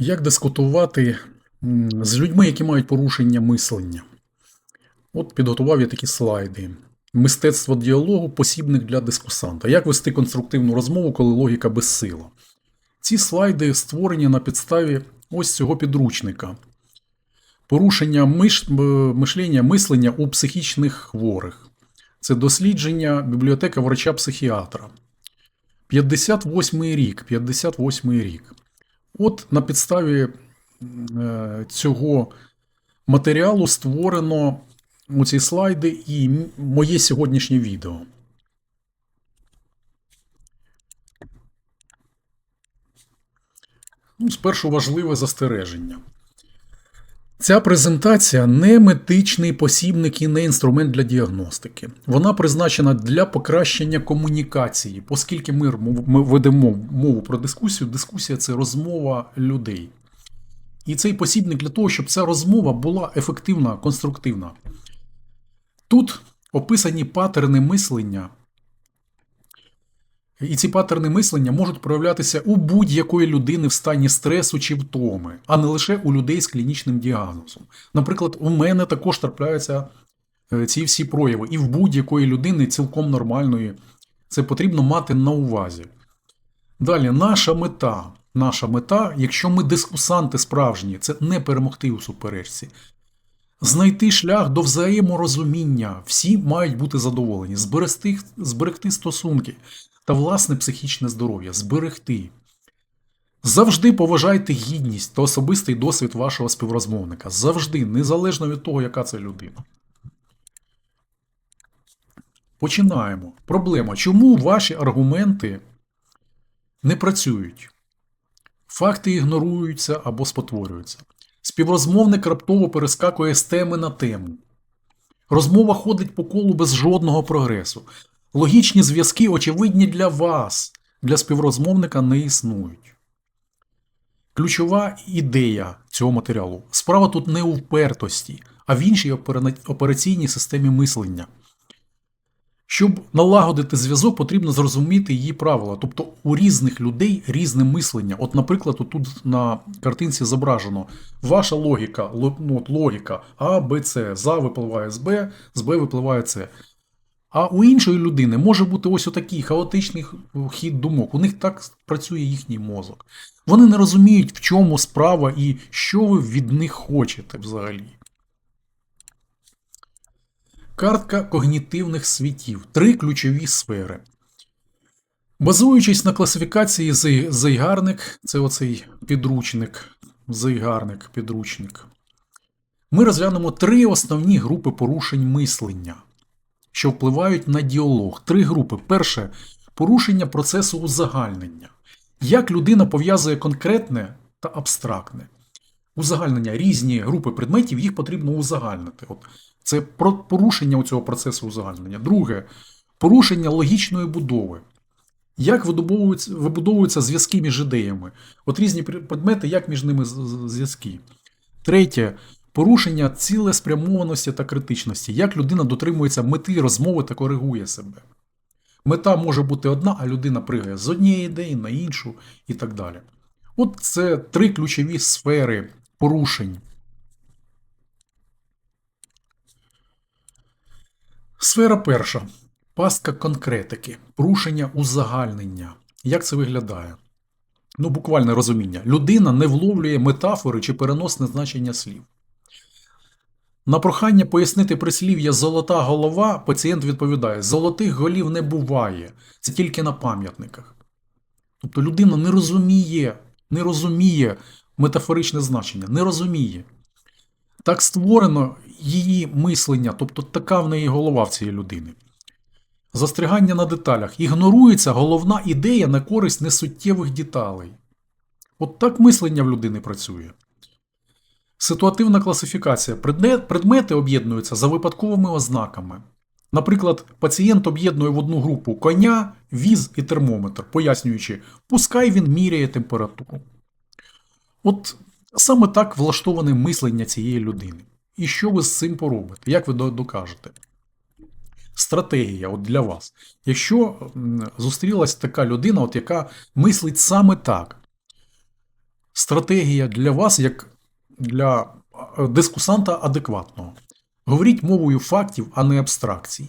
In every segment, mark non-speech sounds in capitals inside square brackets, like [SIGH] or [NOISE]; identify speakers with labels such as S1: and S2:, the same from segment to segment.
S1: Як дискутувати з людьми, які мають порушення мислення? От підготував я такі слайди. Мистецтво діалогу посібник для дискусанта. Як вести конструктивну розмову, коли логіка безсила? Ці слайди створені на підставі ось цього підручника. Порушення миш... мишлення, мислення у психічних хворих. Це дослідження бібліотека врача-психіатра. 58 рік. 58 рік. От на підставі е, цього матеріалу створено ці слайди і моє сьогоднішнє відео. Ну, спершу важливе застереження. Ця презентація не медичний посібник і не інструмент для діагностики. Вона призначена для покращення комунікації, оскільки ми, ми ведемо мову про дискусію, дискусія це розмова людей. І цей посібник для того, щоб ця розмова була ефективна, конструктивна. Тут описані патерни мислення. І ці патерни мислення можуть проявлятися у будь-якої людини в стані стресу чи втоми, а не лише у людей з клінічним діагнозом. Наприклад, у мене також трапляються е, ці всі прояви, і в будь-якої людини цілком нормальної. Це потрібно мати на увазі. Далі, наша мета. Наша мета, якщо ми дискусанти справжні, це не перемогти у суперечці. Знайти шлях до взаєморозуміння. Всі мають бути задоволені, зберегти, зберегти стосунки та власне психічне здоров'я, зберегти. Завжди поважайте гідність та особистий досвід вашого співрозмовника. Завжди, незалежно від того, яка це людина. Починаємо. Проблема. Чому ваші аргументи не працюють? Факти ігноруються або спотворюються. Співрозмовник раптово перескакує з теми на тему. Розмова ходить по колу без жодного прогресу. Логічні зв'язки, очевидні для вас, для співрозмовника не існують. Ключова ідея цього матеріалу. Справа тут не у впертості, а в іншій операційній системі мислення. Щоб налагодити зв'язок, потрібно зрозуміти її правила. Тобто у різних людей різне мислення. От, наприклад, тут на картинці зображено ваша логіка, ну, от логіка А, Б, С. За випливає з Б, з Б випливає С. А у іншої людини може бути ось отакий хаотичний хід думок. У них так працює їхній мозок. Вони не розуміють, в чому справа і що ви від них хочете взагалі. Картка когнітивних світів. Три ключові сфери. Базуючись на класифікації Зей- Зейгарник, це оцей підручник, Зейгарник, підручник, ми розглянемо три основні групи порушень мислення, що впливають на діалог. Три групи. Перше порушення процесу узагальнення. Як людина пов'язує конкретне та абстрактне. Узагальнення різні групи предметів, їх потрібно узагальнити. От це порушення цього процесу узагальнення. Друге порушення логічної будови. Як видобовуються- вибудовуються зв'язки між ідеями? От різні предмети, як між ними зв'язки. Третє порушення цілеспрямованості та критичності. Як людина дотримується мети розмови та коригує себе. Мета може бути одна, а людина пригає з однієї ідеї на іншу і так далі. От це три ключові сфери порушень. Сфера перша. Пастка конкретики, порушення узагальнення. Як це виглядає? Ну, буквальне розуміння. Людина не вловлює метафори чи переносне значення слів. На прохання пояснити прислів'я золота голова пацієнт відповідає: золотих голів не буває, це тільки на пам'ятниках. Тобто людина не розуміє, не розуміє метафоричне значення, не розуміє. Так створено її мислення, тобто така в неї голова в цієї людини. Застрягання на деталях. Ігнорується головна ідея на користь несуттєвих деталей. От так мислення в людини працює. Ситуативна класифікація. Предмети об'єднуються за випадковими ознаками. Наприклад, пацієнт об'єднує в одну групу коня, віз і термометр, пояснюючи, пускай він міряє температуру. От саме так влаштоване мислення цієї людини. І що ви з цим поробите? Як ви докажете? Стратегія от для вас. Якщо зустрілась така людина, от яка мислить саме так, стратегія для вас, як для е, дискусанта адекватного. Говоріть мовою фактів, а не абстракцій.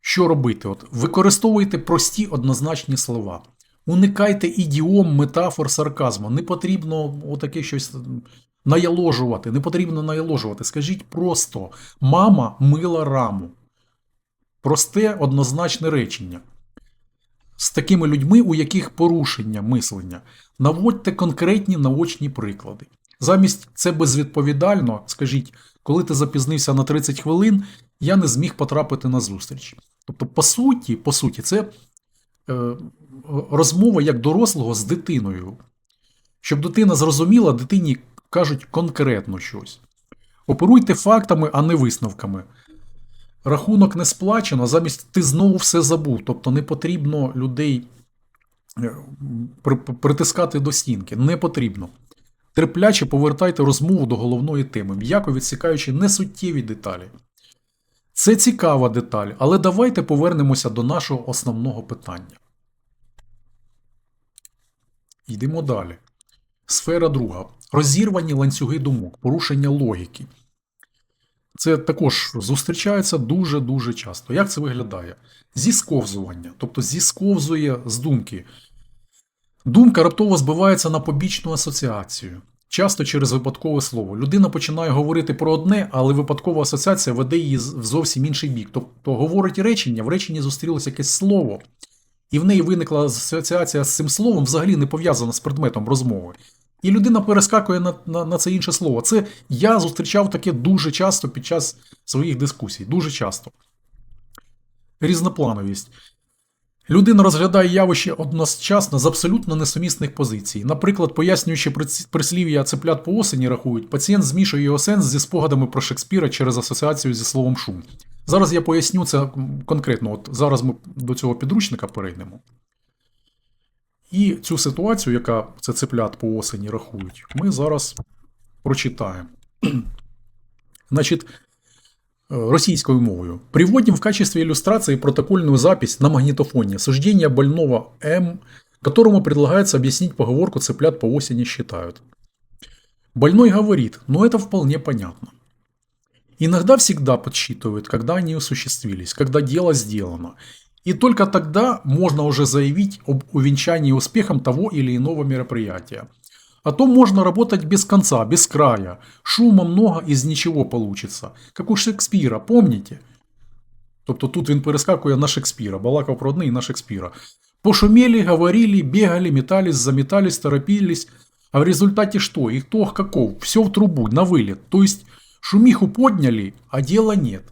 S1: Що робити? От, використовуйте прості однозначні слова. Уникайте ідіом, метафор, сарказму. Не потрібно отаке щось наяложувати. Не потрібно наяложувати. Скажіть просто: мама мила раму. Просте однозначне речення. З такими людьми, у яких порушення мислення, наводьте конкретні наочні приклади. Замість це безвідповідально, скажіть, коли ти запізнився на 30 хвилин, я не зміг потрапити на зустріч. Тобто, по суті, по суті, це е, розмова як дорослого з дитиною. Щоб дитина зрозуміла, дитині кажуть конкретно щось. Оперуйте фактами, а не висновками. Рахунок не сплачено, замість ти знову все забув. Тобто не потрібно людей е, притискати до стінки. Не потрібно. Терпляче повертайте розмову до головної теми, м'яко відсікаючи несуттєві деталі. Це цікава деталь, але давайте повернемося до нашого основного питання. Йдемо далі. Сфера друга. Розірвані ланцюги думок, порушення логіки. Це також зустрічається дуже-дуже часто. Як це виглядає? Зісковзування, тобто зісковзує з думки. Думка раптово збивається на побічну асоціацію, часто через випадкове слово. Людина починає говорити про одне, але випадкова асоціація веде її в зовсім інший бік. Тобто говорить речення, в реченні зустрілося якесь слово, і в неї виникла асоціація з цим словом, взагалі не пов'язана з предметом розмови. І людина перескакує на, на, на це інше слово. Це я зустрічав таке дуже часто під час своїх дискусій. Дуже часто. Різноплановість. Людина розглядає явище одночасно з абсолютно несумісних позицій. Наприклад, пояснюючи прислів'я цеплят по осені рахують, пацієнт змішує його сенс зі спогадами про Шекспіра через асоціацію зі словом шум. Зараз я поясню це конкретно. От зараз ми до цього підручника перейдемо. І цю ситуацію, яка це цеплят по осені рахують, ми зараз прочитаємо. [CLEARS THROAT] Значит, э, российской мовою. Приводим в качестве иллюстрации протокольную запись на магнитофоне суждения больного М, которому предлагается объяснить поговорку «цыплят по осени считают». Больной говорит, но это вполне понятно. Иногда всегда подсчитывают, когда они осуществились, когда дело сделано. И только тогда можно уже заявить об увенчании успехом того или иного мероприятия. А то можно работать без конца, без края. Шума много, из ничего получится. Как у Шекспіра, помните? Тобто тут він перескакує на Шекспіра, балакав про одне і на Шекспіра. Пошумели, говорили, бегали, метались, заметались, торопились. А в результате что? Итог каков? Все в трубу, на вылет. То есть шумиху подняли, а дела нет.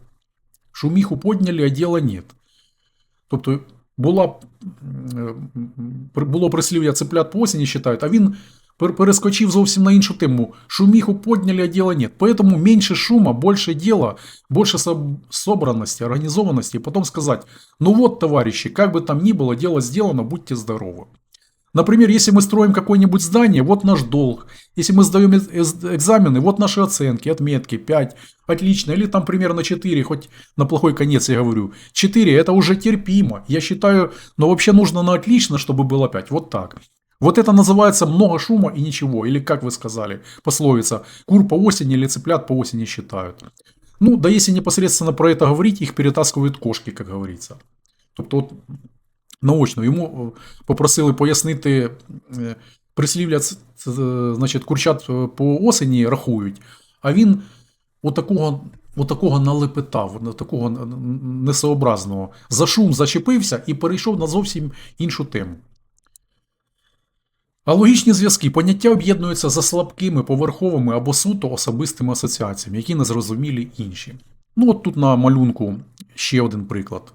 S1: Шумиху подняли, а дела нет. Тобто була, м, м, було прислів'я цеплят по осені считають, а він пер- перескочив зовсім на іншу тему. Шумиху подняли, а дела нет. Поэтому меньше шума, больше дела, больше соб- собранности, организованности. И потом сказать, ну вот, товарищи, как бы там ни было, дело сделано, будьте здоровы. Например, если мы строим какое-нибудь здание, вот наш долг. Если мы сдаем эз- эз- экзамены, вот наши оценки, отметки, 5, отлично, или там примерно 4, хоть на плохой конец я говорю. 4 это уже терпимо. Я считаю, но вообще нужно на отлично, чтобы было 5. Вот так. Вот это называется много шума и ничего. Или как вы сказали, пословица, кур по осени или цыплят по осени считают. Ну, да если непосредственно про это говорить, их перетаскивают кошки, как говорится. Тобто, наочно йому е, попросили пояснити е, прислів'я, е, значить, курчат по осені рахують, а він отакого, отакого налепетав, такого несообразного. За шум зачепився і перейшов на зовсім іншу тему. А логічні зв'язки поняття об'єднуються за слабкими, поверховими або суто особистими асоціаціями, які незрозумілі інші. Ну, от тут на малюнку ще один приклад.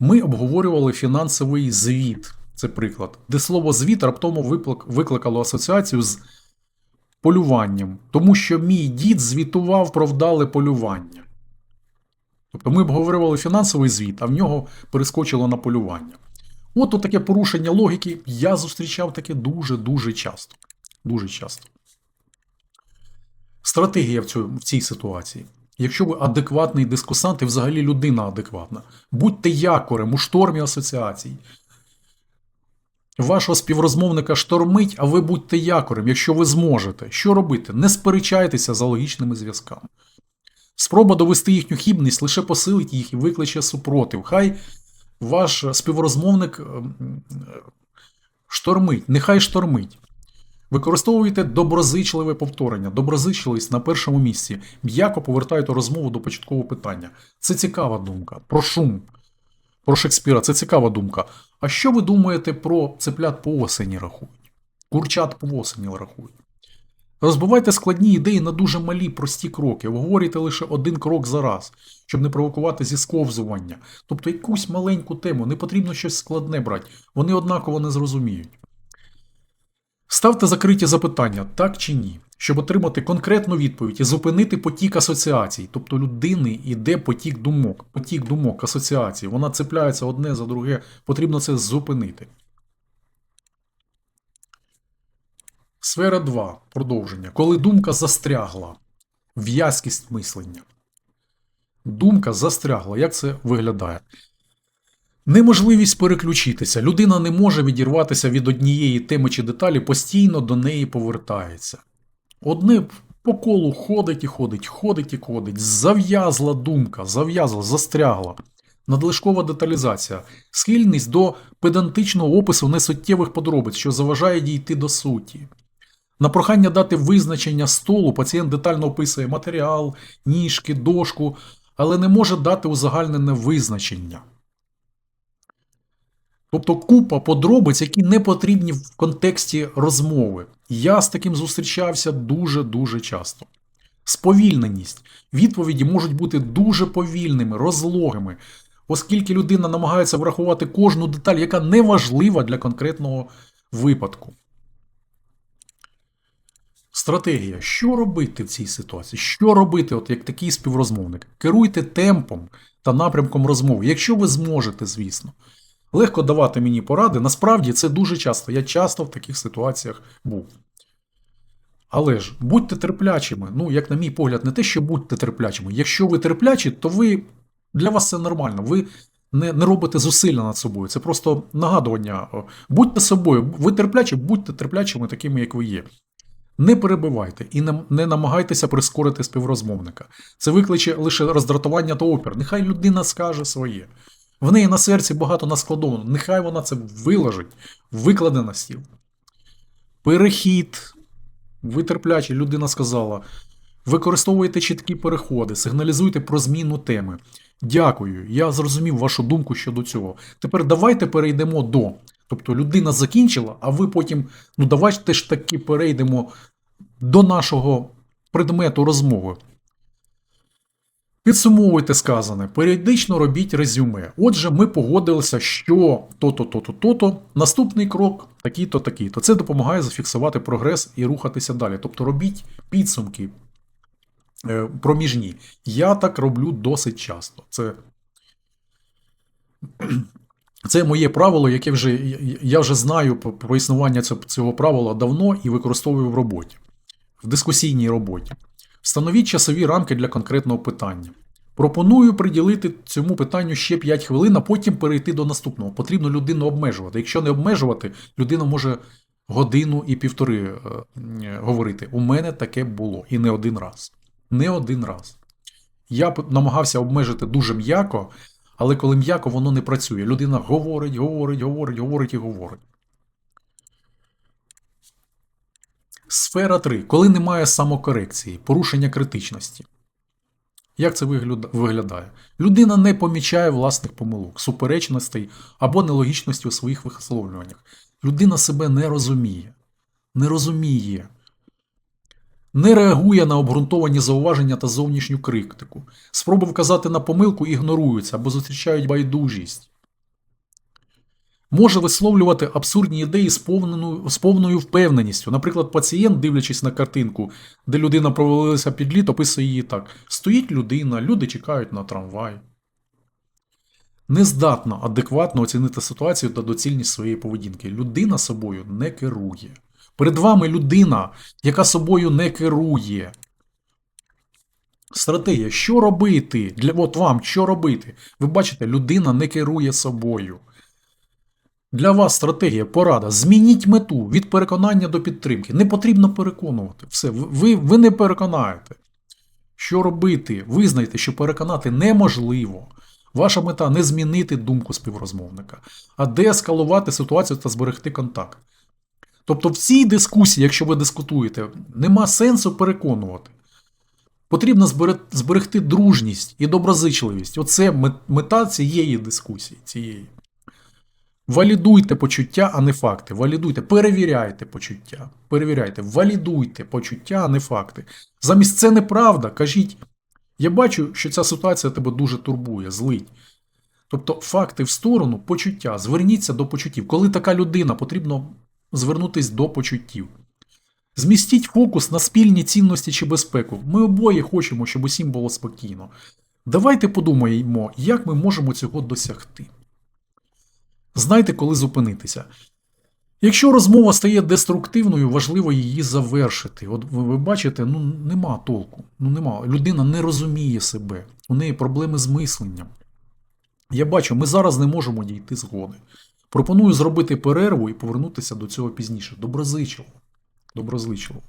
S1: Ми обговорювали фінансовий звіт, це приклад, де слово звіт раптом викликало асоціацію з полюванням, тому що мій дід звітував про вдале полювання. Тобто ми обговорювали фінансовий звіт, а в нього перескочило на полювання. От таке порушення логіки я зустрічав таке дуже-дуже часто. Дуже часто. Стратегія в цій ситуації. Якщо ви адекватний дискусант і взагалі людина адекватна, будьте якорем у штормі асоціацій. вашого співрозмовника штормить, а ви будьте якорем, якщо ви зможете. Що робити? Не сперечайтеся за логічними зв'язками. Спроба довести їхню хібність лише посилить їх і викличе супротив. Хай ваш співрозмовник ем, е, штормить, нехай штормить. Використовуйте доброзичливе повторення. Доброзичливість на першому місці. М'яко повертайте розмову до початкового питання. Це цікава думка. Про шум. Про Шекспіра це цікава думка. А що ви думаєте про цеплят по осені рахують? Курчат по осені рахують. Розбивайте складні ідеї на дуже малі, прості кроки. Обговорюйте лише один крок за раз, щоб не провокувати зісковзування. Тобто якусь маленьку тему, не потрібно щось складне брати, вони однаково не зрозуміють. Ставте закриті запитання, так чи ні, щоб отримати конкретну відповідь і зупинити потік асоціацій. Тобто людини йде потік думок, потік думок, асоціацій. Вона цепляється одне за друге, потрібно це зупинити. Сфера 2. Продовження. Коли думка застрягла. В'язкість мислення. Думка застрягла. Як це виглядає? Неможливість переключитися. Людина не може відірватися від однієї теми чи деталі, постійно до неї повертається. Одне по колу ходить і ходить, ходить і ходить. Зав'язла думка, зав'язла, застрягла. Надлишкова деталізація, схильність до педантичного опису несуттєвих подробиць, що заважає дійти до суті. На прохання дати визначення столу пацієнт детально описує матеріал, ніжки, дошку, але не може дати узагальнене визначення. Тобто купа подробиць, які не потрібні в контексті розмови. Я з таким зустрічався дуже-дуже часто. Сповільненість. Відповіді можуть бути дуже повільними, розлогими, оскільки людина намагається врахувати кожну деталь, яка не важлива для конкретного випадку. Стратегія. Що робити в цій ситуації? Що робити, от як такий співрозмовник? Керуйте темпом та напрямком розмови, якщо ви зможете, звісно. Легко давати мені поради. Насправді це дуже часто. Я часто в таких ситуаціях був. Але ж будьте терплячими. Ну, як на мій погляд, не те, що будьте терплячими. Якщо ви терплячі, то ви для вас це нормально. Ви не не робите зусилля над собою. Це просто нагадування. Будьте собою, ви терплячі, будьте терплячими такими, як ви є. Не перебивайте і не, намагайтеся прискорити співрозмовника. Це викличе лише роздратування та опір. Нехай людина скаже своє. В неї на серці багато наскладовано. Нехай вона це виложить, викладе на стіл. Перехід. Ви терплячі, людина сказала. Використовуйте чіткі переходи, сигналізуйте про зміну теми. Дякую, я зрозумів вашу думку щодо цього. Тепер давайте перейдемо до. Тобто людина закінчила, а ви потім, ну давайте ж таки перейдемо до нашого предмету розмови. Підсумовуйте сказане, періодично робіть резюме. Отже, ми погодилися, що то-то, то-то, то-то. Наступний крок такий-то, такий-то. Це допомагає зафіксувати прогрес і рухатися далі. Тобто робіть підсумки е, проміжні. Я так роблю досить часто. Це [CLEARS THROAT] це моє правило, яке вже я вже знаю про існування цього правила давно і використовую в роботі, в дискусійній роботі. Встановіть часові рамки для конкретного питання. Пропоную приділити цьому питанню ще 5 хвилин, а потім перейти до наступного. Потрібно людину обмежувати. Якщо не обмежувати, людина може годину і півтори е, говорити. У мене таке було і не один раз. Не один раз. Я намагався обмежити дуже м'яко, але коли м'яко, воно не працює. Людина говорить, говорить, говорить, говорить і говорить. Сфера 3. Коли немає самокорекції, порушення критичності. Як це виглядає? Людина не помічає власних помилок, суперечностей або нелогічності у своїх висловлюваннях. Людина себе не розуміє. Не розуміє. Не реагує на обґрунтовані зауваження та зовнішню критику. Спроби вказати на помилку ігноруються або зустрічають байдужість може висловлювати абсурдні ідеї з повною, з повною впевненістю. Наприклад, пацієнт, дивлячись на картинку, де людина провалилася під лід, описує її так: стоїть людина, люди чекають на трамвай. Нездатна адекватно оцінити ситуацію та доцільність своєї поведінки. Людина собою не керує. Перед вами людина, яка собою не керує. Стратегія, що робити? Для от вам що робити? Ви бачите, людина не керує собою. Для вас стратегія, порада. Змініть мету від переконання до підтримки. Не потрібно переконувати. Все, ви, ви не переконаєте. Що робити? Визнайте, що переконати неможливо. Ваша мета не змінити думку співрозмовника, а деескалувати ситуацію та зберегти контакт. Тобто, в цій дискусії, якщо ви дискутуєте, нема сенсу переконувати. Потрібно зберегти дружність і доброзичливість. Оце мета цієї дискусії. Цієї. Валідуйте почуття, а не факти. Валідуйте, перевіряйте почуття. Перевіряйте, валідуйте почуття, а не факти. Замість це неправда. Кажіть, я бачу, що ця ситуація тебе дуже турбує, злить. Тобто, факти в сторону, почуття. Зверніться до почуттів. Коли така людина, потрібно звернутися до почуттів. Змістіть фокус на спільні цінності чи безпеку. Ми обоє хочемо, щоб усім було спокійно. Давайте подумаємо, як ми можемо цього досягти. Знайте, коли зупинитися. Якщо розмова стає деструктивною, важливо її завершити. От ви, ви бачите, ну нема толку. Ну нема. Людина не розуміє себе. У неї проблеми з мисленням. Я бачу, ми зараз не можемо дійти згоди. Пропоную зробити перерву і повернутися до цього пізніше. Доброзичливо. Доброзичливо.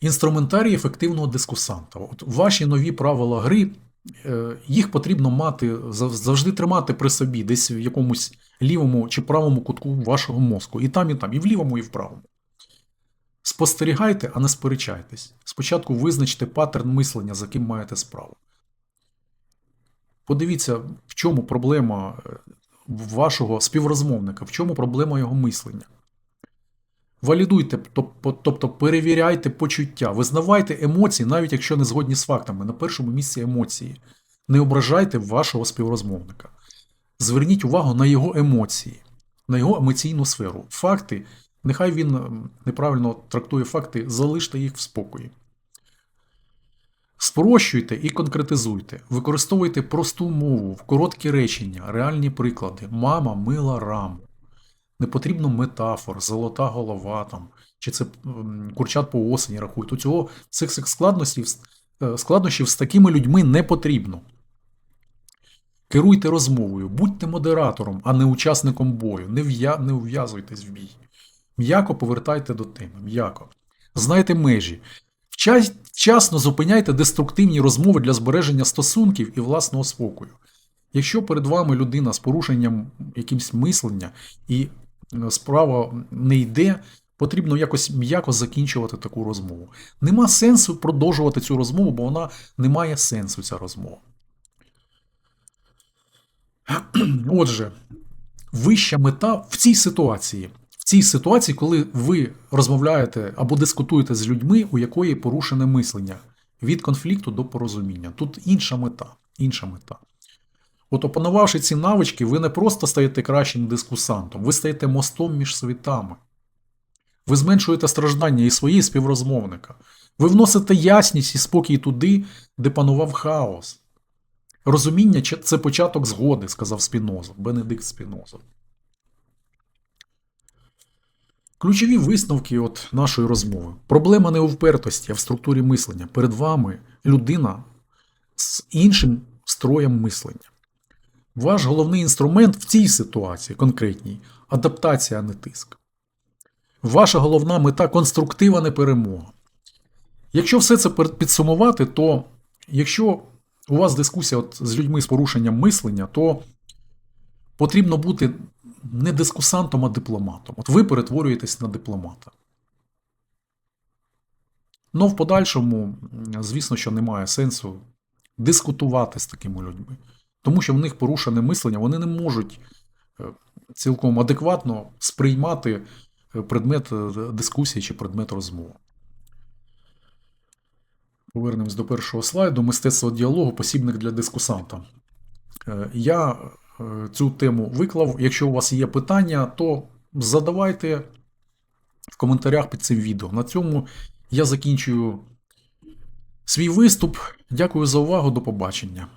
S1: Інструментарій ефективного дискусанта. От ваші нові правила гри, їх потрібно мати, завжди тримати при собі, десь в якомусь лівому чи правому кутку вашого мозку. І там, і там, і в лівому, і в правому. Спостерігайте, а не сперечайтесь. Спочатку визначте паттерн мислення, за ким маєте справу. Подивіться, в чому проблема е, вашого співрозмовника, в чому проблема його мислення. Валідуйте, тобто перевіряйте почуття, визнавайте емоції, навіть якщо не згодні з фактами. На першому місці емоції. Не ображайте вашого співрозмовника. Зверніть увагу на його емоції, на його емоційну сферу. Факти, нехай він неправильно трактує факти, залиште їх в спокої. Спрощуйте і конкретизуйте. Використовуйте просту мову, короткі речення, реальні приклади. Мама мила раму. Не потрібно метафор, золота голова там, чи це курчат по осені рахують. У цього цих складнощів, е, складнощів з такими людьми не потрібно. Керуйте розмовою, будьте модератором, а не учасником бою. Не, в'я... не ув'язуйтесь в бій. М'яко повертайте до теми. М'яко. Знайте межі. Вча- Вчасно зупиняйте деструктивні розмови для збереження стосунків і власного спокою. Якщо перед вами людина з порушенням якимсь мислення і справа не йде, потрібно якось м'яко закінчувати таку розмову. Нема сенсу продовжувати цю розмову, бо вона не має сенсу, ця розмова. [CLEARS THROAT] Отже, вища мета в цій ситуації. В цій ситуації, коли ви розмовляєте або дискутуєте з людьми, у якої порушене мислення від конфлікту до порозуміння. Тут інша мета. Інша мета. От опанувавши ці навички, ви не просто стаєте кращим дискусантом, ви стаєте мостом між світами. Ви зменшуєте страждання і свої і співрозмовника. Ви вносите ясність і спокій туди, де панував хаос. Розуміння це початок згоди, сказав Спіноза, Бенедикт Спіноза. Ключові висновки от нашої розмови. Проблема не у впертості, а в структурі мислення. Перед вами людина з іншим строєм мислення. Ваш головний інструмент в цій ситуації конкретній адаптація, а не тиск. Ваша головна мета конструктива, не перемога. Якщо все це підсумувати, то якщо у вас дискусія от з людьми з порушенням мислення, то потрібно бути не дискусантом, а дипломатом. От ви перетворюєтесь на дипломата. Ну, в подальшому, звісно, що немає сенсу дискутувати з такими людьми. Тому що в них порушене мислення, вони не можуть е, цілком адекватно сприймати е, предмет е, дискусії чи предмет розмови. Повернемось до першого слайду. Мистецтво діалогу посібник для дискусанта. Я цю тему виклав. Якщо у вас є питання, то задавайте в коментарях під цим відео. На цьому я закінчую свій виступ. Дякую за увагу. До побачення.